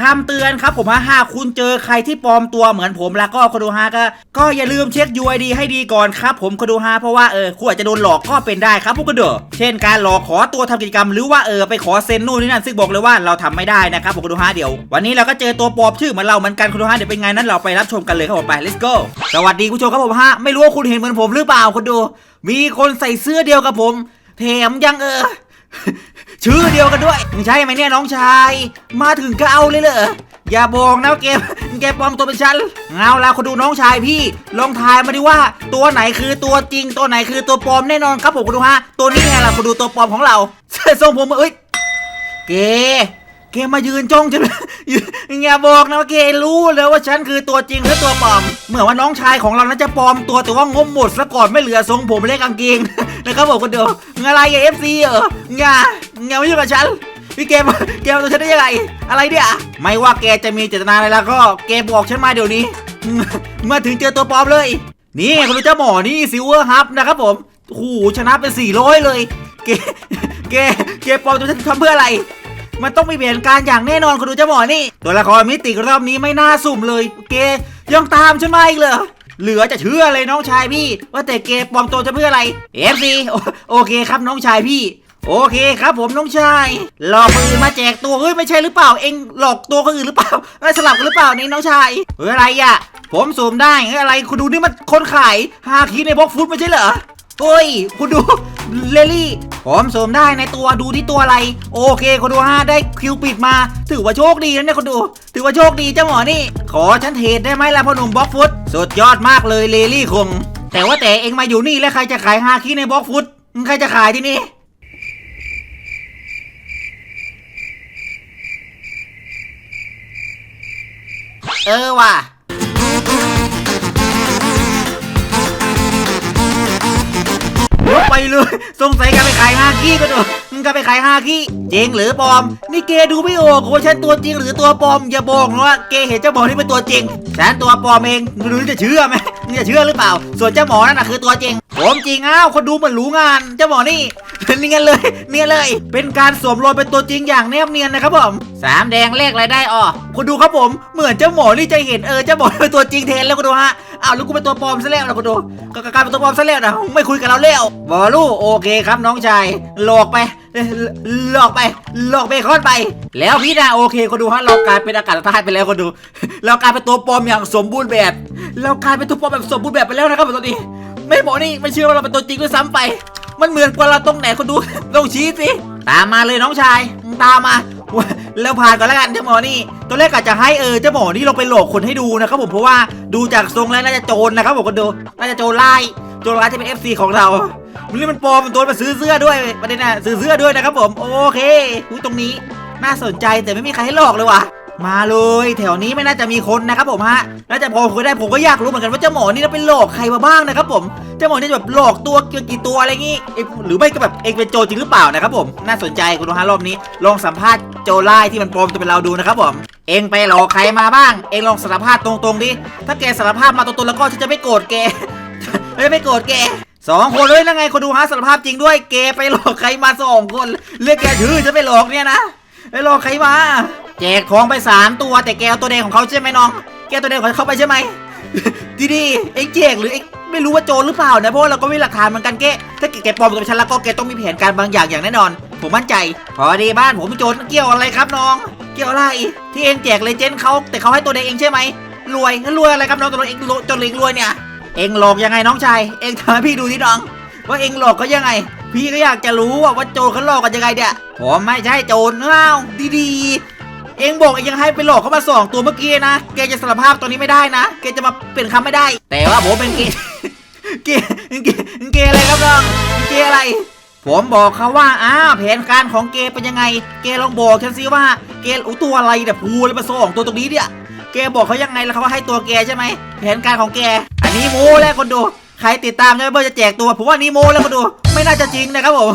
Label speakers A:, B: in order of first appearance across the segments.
A: คำเตือนครับผมฮะหากคุณเจอใครที่ปลอมตัวเหมือนผมแล้วก็คดูฮะก็ก็อย่าลืมเช็ค UID ให้ดีก่อนครับผมคดูฮะเพราะว่าเออคุณอาจจะโดนหลอกก็เป็นได้ครับพวกกระเดอเช่นการหลอกขอตัวทำกิจกรรมหรือว่าเออไปขอเซ็นนู่นนี่นั่นซึ่งบอกเลยว่าเราทำไม่ได้นะครับผมคดูฮะเดี๋ยว วันนี้เราก็เจอตัวปลอมชื่อเหมือนเราเหมือนกันคดูฮะเดี๋ยวเป็นไงนั้นเราไปรับชมกันเลยครับผมไป let's go สวัสดีคุณผู้ชมครับผมฮะไม่รู้ว่าคุณเห็นเหมือนผมหรือเปล่าคุณดู มีคนใส่เสื้อเดียวกับผมแถมยังเออ ชื่อเดียวกันด้วยมึงใช่ไหมเนี่ยน้องชาย มาถึงก็เอาเลยเหรออย่าบอกนะเกมเกแกปลอมตัวเป็นฉันเอาละคนดูน้องชายพี่ ลองทายมาดิว่า ตัวไหนคือตัวจริง ตัวไหนคือตัวปลอมแน่นอนครับผมคุณดูฮะตัวนี้ไงล่ะคุณดูตัวปลอมของเราทรงผมเอ้ยเก เกมายืนจ้องฉันอย่าบอกนะว่าเกรู้เลยว่าฉันคือตัวจริงหรือตัวปลอม เหมือนว่าน้องชายของเรานั้นจะปลอมตัวแต่ว่างมหมดซะก่อนไม่เหลือทรงผมและกางเกงนะครับผมคนเดียวอะไรเอฟซีเหรออย่าอย่ามายุ่งกับฉันพี่เกมเกมตัวฉันได้ยังไง อะไรเนี่ยไม่ว่าแกจะมีเจตนาอะไรแล้วก็เกมบอกฉันมาเดี๋ยวนี้เมื่อถึงเจอตัวปลอมเลย นี่คุณเจ้าหมอนี่ซิลเวอร์ฮับนะครับผมโอ้โหชนะเป็น400เลย เกเกเกปลอมตัวฉันทำเพื่ออะไร มันต้องมีแผนการอย่างแน่นอนคุณดูจ้าหมอนี่ ตัวละครมิติรอบนี้ไม่น่าสุ่มเลยโอเกยังตามฉันมาอีกเหรอเหลือจะเชื่อเลยน้องชายพี่ ว่าแต่เกปลอมตัวจะเพื่ออะไร FC โอโอเคครับน้องชายพี่ โอเคครับผมน้องชายหลอกคนอื่นมาแจกตัวเฮ้ยไม่ใช่หรือเปล่าเองหลอกตัวคนอื่นหรือเปล่าเอ้ยสลับกันหรือเปล่านี่น้องชายเฮ้ยอะไรอะ ผมสุ่มได้เฮ้ยอะไรคุณดูนี่มันคนขายฮาคีในบล็อกฟุตไม่ใช่เหรอ เฮ้ย คุณดู เลลี่ผมเสริมได้ในตัวดูที่ตัวอะไร โอเคคุณดูฮะได้คิวปิดมา ถือว่าโชคดีนะเนี่ยคุณดู ถือว่าโชคดีเจ้าหมอนี่ ขอฉันเทรดได้ไหมล่ะพ่อหนุ่มบล็อกฟุตสุดยอดมากเลยเลลี่คง แต่ว่าแต่เองมาอยู่นี่แล้วใครจะขายฮาคิในบล็อกฟุตใครจะขายที่นี่เออว่ะ ไปเลยสงสัยแกไปขายฮากี้ก็ดูมึงก็ไปขายฮากี้จริงหรือปลอม นี่เกดูไม่ออกว่าฉันตัวจริงหรือตัวปลอมอย่าบอกนะว่าเกเห็นเจ้าหมอนี่เป็นตัวจริงฉันตัวปลอมเองไม่รู้จะเชื่อไหมมึงจะเชื่อหรือเปล่า ส่วนเจ้าหมอนั่นน่ะคือตัวจริงผมจริงอ้าวคนดูเหมือนรู้งาน เจ้าหมอนี่เนียนเลยเนียนเลย เป็นการสวมรอยเป็นตัวจริงอย่างแนบเนียนนะครับผมสามแดงเลขอะไรได้อ๋อคุณดูครับผมเหมือนเจ้าหมอนี่จะเห็นเออเจ้าหมอเป็นตัวจริงแทนแล้วคุณดูฮะ อ้าวแล้วกูเป็นตัวปลอมซะแล้วนะคุณดูก็กลายเป็นตัวปลอมซะแล้วนะไม่คุยกับเราแล้วบอลูโอเคครับน้องชายหลอกไปหลอกไปหลอกเบคอนไป แล้วพี่นะโอเคคุณดูฮะเรากลายเป็นอากาศธาตุไปแล้วคุณดู เรากลายเป็นตัวปลอมอย่างสมบูรณ์แบบ เรากลายเป็นตัวปลอมแบบสมบูรณ์แบบไปแล้วนะครับตอนนี้ไม่บอกนี่ไม่เชื่อว่าเราเป็นตัวจริงด้วยซ้ำไป มันเหมือนกว่าเราตรงไหนคนดูลองชี้สิตามมาเลยน้องชาย ตามมา แล้วผ่านก่อนแล้วกันเจ้าหมอนี่ตัวแรกอาจจะให้เออเจ้าหมอนี่เราไปหลอกคนให้ดูนะครับผมเพราะว่าดูจากทรงแล้วน่าจะโจรนะครับผมก็ดูน่าจะโจรไล่โจรไล่จะเป็น FC ของเรามันนี่มันปลอมมันตัวมาซื้อเสื้อด้วยประเด็นน่ะซื้อเสื้อด้วยนะครับผมโอเคตรงนี้น่าสนใจแต่ไม่มีใครให้หลอกเลยว่ะ มาเลยแถวนี้ไม่น่าจะมีคนนะครับผมฮะน่าจะพอคุยได้ผมก็อยากรู้เหมือนกันว่าเจ้าหมอนี่จะเป็นหลอกใครมาบ้างนะครับผม เจ้าหมอนี่แบบหลอกตัวเกี่ยวกี่ตัวอะไรงี้เอ๊ะหรือไม่ก็แบบเองเป็นโจรจริงหรือเปล่านะครับผม น่าสนใจคุณฮะรอบนี้ ลองสัมภาษณ์โจรไล่ที่มันปลอมตัวเป็นเราดูนะครับผม เองไปหลอกใครมาบ้าง เองลองสารภาพตรงๆดิ ถ้าแกสารภาพมาตรงๆแล้วก็ฉันจะไม่โกรธแกไม่ไม่โกรธแกสองคนเลยนะไงคนดูฮะสารภาพจริงด้วย แกไปหลอกใครมาสองคน เรียกแกชื่อจะไปหลอกเนี่ยนะ ไปหลอกใครมาแจกของไปสามตัวแต่แกเอาตัวแดงของเขาใช่ไหมน้อง แกเอาตัวแดงของเขาไปใช่ไหมดีดีๆเอ็งแจกหรือเอ็งไม่รู้ว่าโจรหรือเปล่านะเพราะว่าเราก็ไม่มีหลักฐานเหมือนกันแกถ้าแกแกปลอมตัวเป็นฉันแล้วก็แกต้องมีแผนการบางอย่างอย่างแน่นอน ผมมั่นใจ พอดีบ้านผมมีโจรเกี่ยวอะไรครับน้อง เกี่ยวอะไรที่เอ็งแจกเลเจนด์เขาแต่เขาให้ตัวแดงเองใช่ไหมรวยงั้นรวยอะไรครับน้องตัวเองรวยจนเองรวยเนี่ยเอ็งหลอกยังไงน้องชายเอ็งทำให้พี่ดูที่น้อง ว่าเอ็งหลอกเขายังไง พี่ก็อยากจะรู้ว่าว่าโจรเขาหลอกกันยังไงเนี่ยผมไม่ใช่โจรอ้าวดีๆ เอ็งบอกเอ็งยังให้ไปหลอกเขามาสองตัวเมื่อกี้นะแกจะสารภาพตัวนี้ไม่ได้นะแกจะมาเปลี่ยนคำไม่ได้ แต่ว่าผมเป็นเกย์เกย์เกย์เกย์อะไรครับน้องเกย์อะไร ผมบอกเขาว่าอ้าแผนการของเกย์เป็นยังไง เกย์ลองบอกฉันสิว่าเกย์อู้ตัวอะไรเนี่ยพูอะไรมาสองตัวตรงนี้เนี่ยแกบอกเขายังไงแล้วเขาว่าให้ตัวแกใช่ไหมแผนการของแก อันนี้โม้แล้วคนดู ใครติดตามใช่ไมเบอร์จะแจกตัว ผมว่านี่โมแล้วคนดู ไม่น่าจะจริงนะครับผม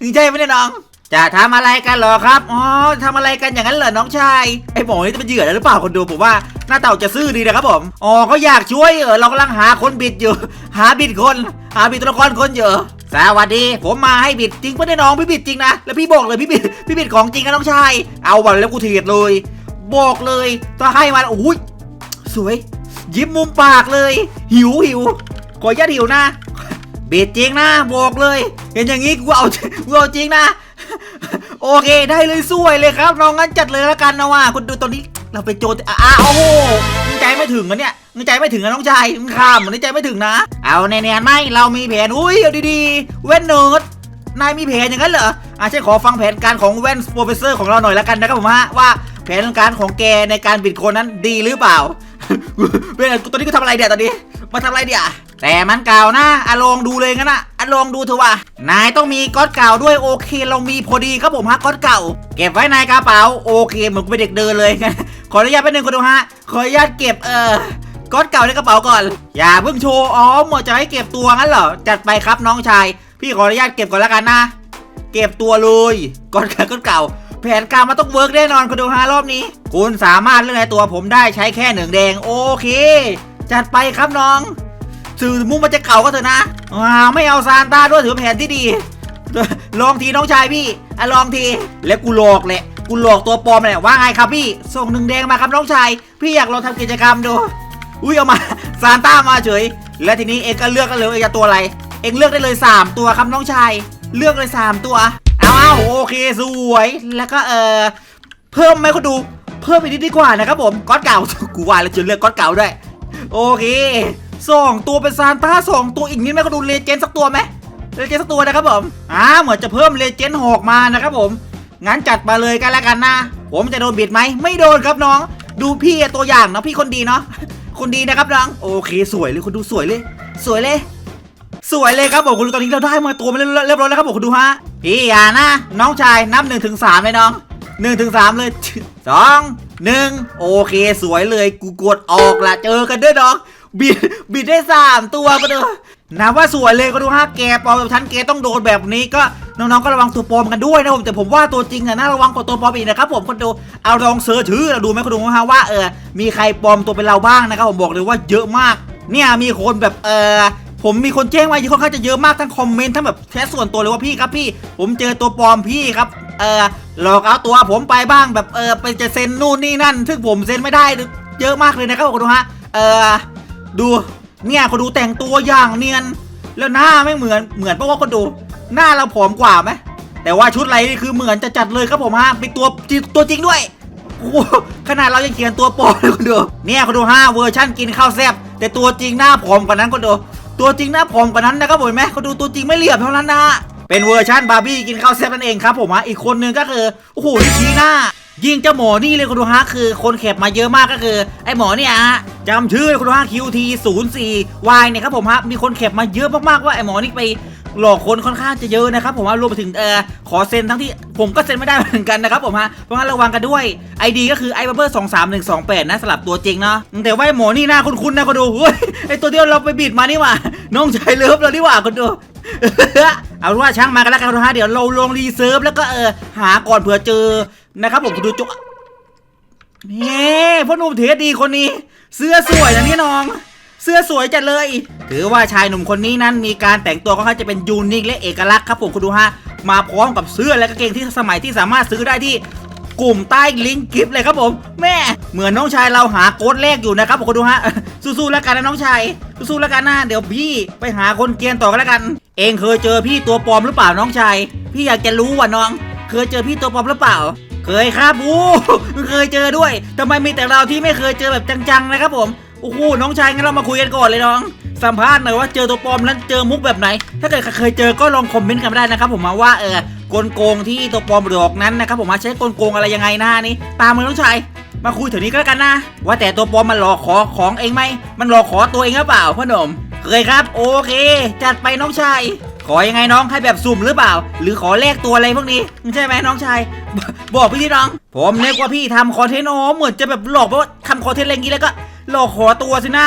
A: จริงใช่ไหมเนี่ยน้อง จะทำอะไรกันเหรอครับ อ๋อทำอะไรกันอย่างนั้นเหรอน้องชาย ไอ้หมอนี่จะเป็นเหยื่อหรือเปล่าคนดูผมว่าหน้าเต่าจะซื่อดีนะครับผม อ๋อเขาอยากช่วยเออเรากำลังหาคนบิดอยู่ หาบิดคน หาบิดตัวละครคนอยู่สวัสดี ผมมาให้บิดจริงปะเนี่ยน้องพี่บิดจริงนะ แล้วพี่บอกเลยพี่บิดพี่บิดของจริงนะน้องชาย เอาวันแล้วกูเทียดเลยบอกเลยถ้าให้มันโอ้ยสวย ยิ้มมุมปากเลย หิวหิว ขออนุญาตหิวนะ เบ็ดจริงนะบอกเลย เห็นอย่างงี้กูเอากูเอาจริงนะ โอเคได้เลยสวยเลยครับน้องงั้นจัดเลยละกันนะว่าคุณดูตอนนี้เราไปโจทย์อะอะโอ้โหมึงใจไม่ถึงอะเนี่ยมึงใจไม่ถึงอะน้องชายมึงข้ามมึงใจไม่ถึงนะ เอาแน่ๆไม่เรามีแผนอุ้ยเอาดีๆเว้นเนิร์ดนายมีแผนอย่างนั้นเหรออะฉันขอฟังแผนการของแว่นโปรเฟสเซอร์ของเราหน่อยละกันนะครับผมฮะว่าแผนการของแกในการบิดโคนนั้นดีหรือเปล่าเว้ยตอนนี้กูทำอะไรเดี๋ยวตอนนี้มาทำอะไรเดี๋ยว แต่มันเก่านะอะลองดูเลยงั้นนะอะลองดูเถอะว่านายต้องมีก๊อตเก่าด้วยโอเค เรามีพอดีครับผมฮะก๊อตเก่า เก็บไว้ในกระเป๋าโอเคเหมือนกูเป็นเด็กเดินเลยงั้นขออนุญาตแป๊บนึงคุณดูฮะขออนุญาตเก็บเออก๊อตเก่าในกระเป๋าก่อน อย่าเพิ่งโชว์อ๋อหมดจะให้เก็บตัวงั้นเหรอจัดไปครับน้องชาย พี่ขออนุญาตเก็บก่อนแล้วกันนะ เก็บตัวเลยก่อนก่าก้อนเก่า แผนการมันต้องเวิร์กแน่นอนคุณดูฮารอบนี้ คุณสามารถเลือกในตัวผมได้ใช้แค่หนึ่งแดงโอเค จัดไปครับน้อง สื่อมุ้งมันจะเก่าก็เถอะนะอ่าไม่เอาซานต้าด้วยถือแผนที่ดี ลองทีน้องชายพี่อะลองที แล้วกูหลอกแหละกูหลอกตัวปลอมแหละว่าไงครับพี่ ส่งหนึ่งแดงมาครับน้องชาย พี่อยากลองทำกิจกรรมดู อุ้ยเอามาซานต้ามาเฉย แล้วทีนี้เองก็เลือกกันเลยว่าจะตัวอะไร เองเลือกได้เลย 3 ตัวครับน้องชาย เลือกเลย 3 ตัว เอาเอาโอเคสวย แล้วก็เออเพิ่มไหมคุณดู เพิ่มอีกนิดดีกว่านะครับผมก้อนเก่า กูว่าแล้วจะเลือกก้อนเก่าด้วย โอเค สองตัวเป็นซานต้าสองตัวอีกนิดไหมคุณดูเลเจนด์สักตัวไหมเลเจนด์สักตัวนะครับผมอ่าเหมือนจะเพิ่มเลเจนด์หอกมานะครับผมงั้นจัดมาเลยกันแล้วกันนะ ผมจะโดนบิดไหมไม่โดนครับน้อง ดูพี่ตัวอย่างเนาะพี่คนดีเนาะคนดีนะครับน้องโอเคสวยเลยคุณดูสวยเลย สวยเลยสวยเลยครับผมคุณดูตอนนี้เราได้มาตัวมาเรียบร้อยแล้วครับผมคุณดูฮะพี่อย่านะน้องชายนับหนึ่งถึงสามเลยน้องหนึ่งถึงสามเลยสองหนึ่งโอเคสวยเลยกูกดออกละเจอกันด้วยน้อง บิดบิดได้สามตัวก็ดูนับว่าสวยเลยก็ดูฮะแกปลอมแบบฉันแกต้องโดนแบบนี้ก็น้องๆก็ระวังตัวปลอมกันด้วยนะผมแต่ผมว่าตัวจริงอะน่าระวังกว่าตัวปลอมอีกนะครับผมคนดูเอาลองเสิร์ชชื่อเราดูไหมคนดูฮะว่าเออมีใครปลอมตัวเป็นเราบ้างนะครับผมบอกเลยว่าเยอะมาก เนี่ยมีคนแบบเออผมมีคนแจ้งมาค่อนข้างจะเยอะมากทั้งคอมเมนต์ทั้งแบบแชทส่วนตัวเลยว่าพี่ครับพี่ ผมเจอตัวปลอมพี่ครับเออหลอกเอาตัวผมไปบ้างแบบเออไปจะเซ็นนู่นนี่นั่น ซึ่งผมเซ็นไม่ได้เยอะมากเลยนะครับผมคุณดูฮะเออ ดูเนี่ยคนดูแต่งตัวอย่างเนียน แล้วหน้าไม่เหมือนเหมือนเพราะว่าคนดู หน้าเราผอมกว่าไหมแต่ว่าชุดไรนี่คือเหมือนจะจัดเลยครับผมฮะเป็นตัวจริงตัวจริงด้วยโอ้โหขนาดเรายังเขียนตัวปลอมเลยคุณดูเนี่ยคุณดูห้าเวอร์ชั่นกินข้าวแซ่บแต่ตัวจริงหน้าผอมกว่านั้นคุณดูตัวจริงหน้าผอมกว่านั้นนะครับผมไหมคุณดูตัวจริงไม่เหลี่ยมเท่านั้นนะเป็นเวอร์ชั่นบาร์บี้กินข้าวแซ่บนั่นเองครับผมฮะอีกคนนึงก็คือโอ้โหนี่ชี้หน้า ยิงเจ้าหมอนี่เลยคุณดูฮะคือคนแคปมาเยอะมากก็คือ ไอ้หมอเนี่ยฮะจำชื่อคุณดูฮะ QT 0 4 Y เนี่ยครับผมฮะมีคนแคปมาเยอะมากๆว่าไอ้หมอนี่ไปหลอกคนค่อนข้างจะเยอะนะครับผมว่ารวมไปถึงเออขอเซ็นทั้งที่ผมก็เซ็นไม่ได้เหมือนกันนะครับผมฮะเพราะงั้นระวังกันด้วย ID ก็คือ i b u r 2 3 1 2 8นะสลับตัวจริงเนาะแต่ว่าหมอนี่หน้าคุ้นๆนะก็ดูเฮ้ยไอตัวเดียวเราไปบิดมานี่หว่าน้องชายเลิฟเรานี่หว่าคนดูเอาว่าช่างมากันแล้วกันนะฮะเดี๋ยวเราลงรีเซิร์ฟแล้วก็เออหาก่อนเผื่อเจอ นะครับผมคุณดูจุนี่พ่อหนุ่มเทสดีคนนี้ เสื้อสวยนะนี่น้อง เสื้อสวยจัดเลย ถือว่าชายหนุ่มคนนี้นั้นมีการแต่งตัวก็ค่อนจะเป็นยูนิคและเอกลักษณ์ครับผมคุณดูฮะมาพร้อมกับเสื้อและกางเกงที่สมัยที่สามารถซื้อได้ที่กลุ่มใต้ลิงก์กิฟต์เลยครับผม แม่เหมือนน้องชายเราหาโค้ดแรกอยู่นะครับผมคุณดูฮะสู้ๆแล้วกันนะน้องชายสู้ๆแล้วกันนะเดี๋ยวพี่ไปหาคนเกียนต่อกันแล้วกัน เองเคยเจอพี่ตัวปลอมหรือเปล่าน้องชายพี่อยากจะรู้ว่ะน้อง เคยเจอพี่ตัวปลอมหรือเปล่า เคยครับโอ้เคยเจอด้วยทำไมมีแต่เราที่ไม่เคยเจอแบบจังๆนะครับผมโอ้โหน้องชายงั้นเรามาคุยกันก่อนเลยน้อง สัมภาษณ์หน่อยว่าเจอตัวปลอมนั้นเจอมุกแบบไหน ถ้าเกิดเคยเจอก็ลองคอมเมนต์กันมาได้นะครับ ผมมาว่าเออกลโกงที่ตัวปลอมหลอกนั้นนะครับผมมาใช้กลโกงอะไรยังไงหน้านี้ ตามมือน้องชายมาคุยถึงนี้ก็แล้วกันนะ ว่าแต่ตัวปลอมมันหลอกขอของเองไหมมันหลอกขอตัวเองหรือเปล่าพ่อหนุ่มเคยครับ โอเค จัดไปน้องชาย ขอยังไงน้องให้แบบสุ่มหรือเปล่า หรือขอแลกตัวอะไรพวกนี้ใช่ไหมน้องชาย บอกพี่ที่น้อง ผมนึกว่าพี่ทำคอนเทนต์อ๋อเหมือนจะแบบหลอกเพราะว่าทำคอนเทนต์อะไรอย่างงี้แล้วก็หลอกขอตัวสินะ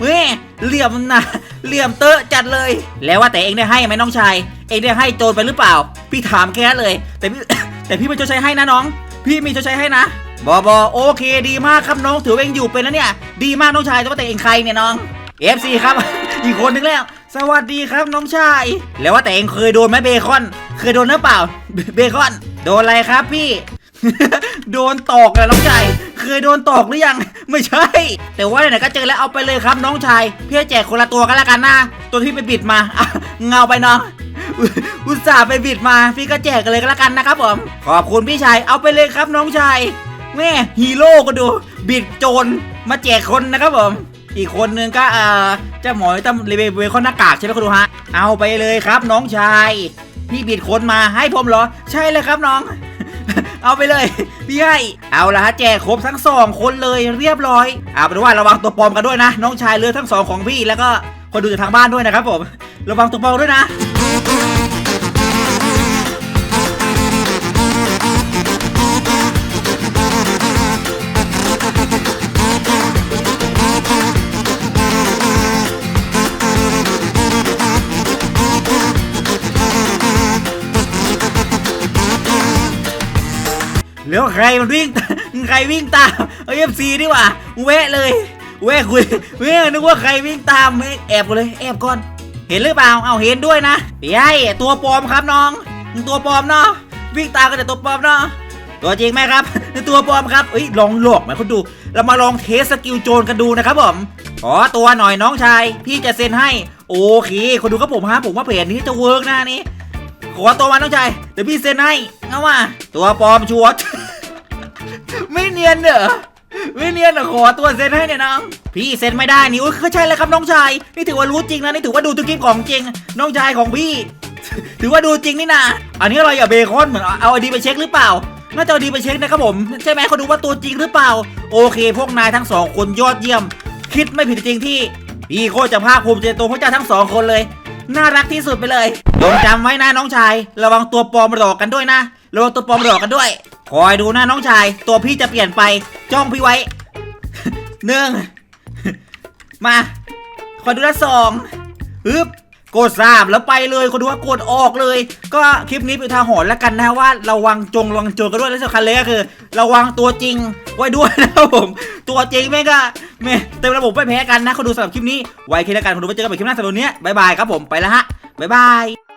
A: เฮ้ยเหลี่ยมนะเหลี่ยมเตอะจัดเลย แล้วว่าแต่เองได้ให้ไหมน้องชาย เองได้ให้โจรไปหรือเปล่า พี่ถามแค่เลย แต่พี่แต่พี่ไม่ชดใช้ให้นะน้อง พี่มีชดใช้ให้นะบอบอโอเค ดีมากครับน้องถือเองอยู่เป็นแล้วเนี่ย ดีมากน้องชายแต่ว่าแต่เองใครเนี่ยน้อง FC ครับ อีกคนนึงแล้ว สวัสดีครับน้องชาย แล้วว่าแต่เองเคยโดนไหมเบคอน เคยโดนหรือเปล่า เบคอน โดนอะไรครับพี่ โดนตอกเลยน้องชายเคยโดนตอกหรือยัง ไม่ใช่ แต่ว่าไหนๆก็เจอแล้วเอาไปเลยครับน้องชายพี่ให้แจกคนละตัวกันแล้วกันนะตัวที่ไปบิดมาเงาไปน้องอุอุตส่าห์ไปบิดมาพี่ก็แจกกันเลยก็แล้วกันนะครับผมขอบคุณพี่ชายเอาไปเลยครับน้องชายแม่ฮีโร่ก็ดู บิดโจรมาแจกคนนะครับผม อีกคนนึงก็เอ่อเจ้าหมอยตั้มเลเวลคอนหน้ากากใช่ไหมคุณดูฮะ เอาไปเลยครับน้องชาย พี่บิดคนมาให้ผมเหรอ ใช่เลยครับน้อง เอาไปเลยพี่ให้เอาละฮะแจกครบทั้งสองคนเลยเรียบร้อยเอาเป็นว่าระวังตัวปลอมกันด้วยนะ น้องชายเลือทั้งสองของพี่แล้วก็คนดูจากทางบ้านด้วยนะครับผม ระวังตัวปลอมด้วยนะ แล้วใครมันวิ่งใครวิ่งตามเอฟซีดีกว่าแวะเลยแวะคุยแวะนึกว่าใครวิ่งตามแอบก่อนเลยแอบก่อน เห็นหรือเปล่าเอาเห็นด้วยนะพี่ไอ้ตัวปลอมครับน้อง ตัวปลอมเนาะวิ่งตามกันแต่ตัวปลอมเนาะตัวจริงไหมครับตัวปลอมครับเอ้ยลองหลอกไหมคุณดู เรามาลองเทสสกิลโจรกันดูนะครับผมขอตัวหน่อยน้องชาย พี่จะเซ็นให้ โอเคคนดูครับผมฮะผมว่าเพจนี้จะเวิร์กนะนี่ขอตัวมาน้องชายเดี๋ยวพี่เซ็นให้เอาว่าตัวปลอมชัวร์ ไม่เนียนเหรอไม่เนียนเหรอขอตัวเซ็นให้เนี่ยน้องพี่เซ็นไม่ได้นี่โอ้ยก็ใช่เลยครับน้องชาย นี่ถือว่ารู้จริงนะนี่ถือว่าดูทุกคลิปของจริง น้องชายของพี่ ถือว่าดูจริงนี่นะอันนี้อะไรอย่าเบคอนเหมือนเอาเอาไอดีไปเช็คหรือเปล่าน่าจะเอาดีไปเช็คนะครับผมใช่ไหมเขาดูว่าตัวจริงหรือเปล่า โอเค พวกนายทั้งสองคนยอดเยี่ยม คิดไม่ผิดจริงที่พี่โคตรจะภาคภูมิใจตัวพวกเจ้าทั้งสองคนเลย น่ารักที่สุดไปเลยจงจำไว้นะน้องชาย ระวังตัวปลอมหลอกกันด้วยนะระวังตัวปลอมหลอกกันด้วย คอยดูนะน้องชาย ตัวพี่จะเปลี่ยนไปจ้องพี่ไว้ หนึ่งมาคอยดูนะสองฮึบกดสามแล้วไปเลยคนดูว่ากดออกเลย ก็คลิปนี้เป็นทาหรณ์แล้วกันนะว่าระวังจงระวังโจรกันด้วยและสำคัญเลยก็คือ ระวังตัวจริงไว้ด้วยนะครับผม ตัวจริงแม่ก็แม่เต็มระบบไม่แพ้กันนะคนดูสำหรับคลิปนี้ไว้แค่แล้วกันคนดูไว้เจอกันใหม่คลิปหน้าสำหรับวันนี้บายบายครับผมไปแล้วฮะบายบาย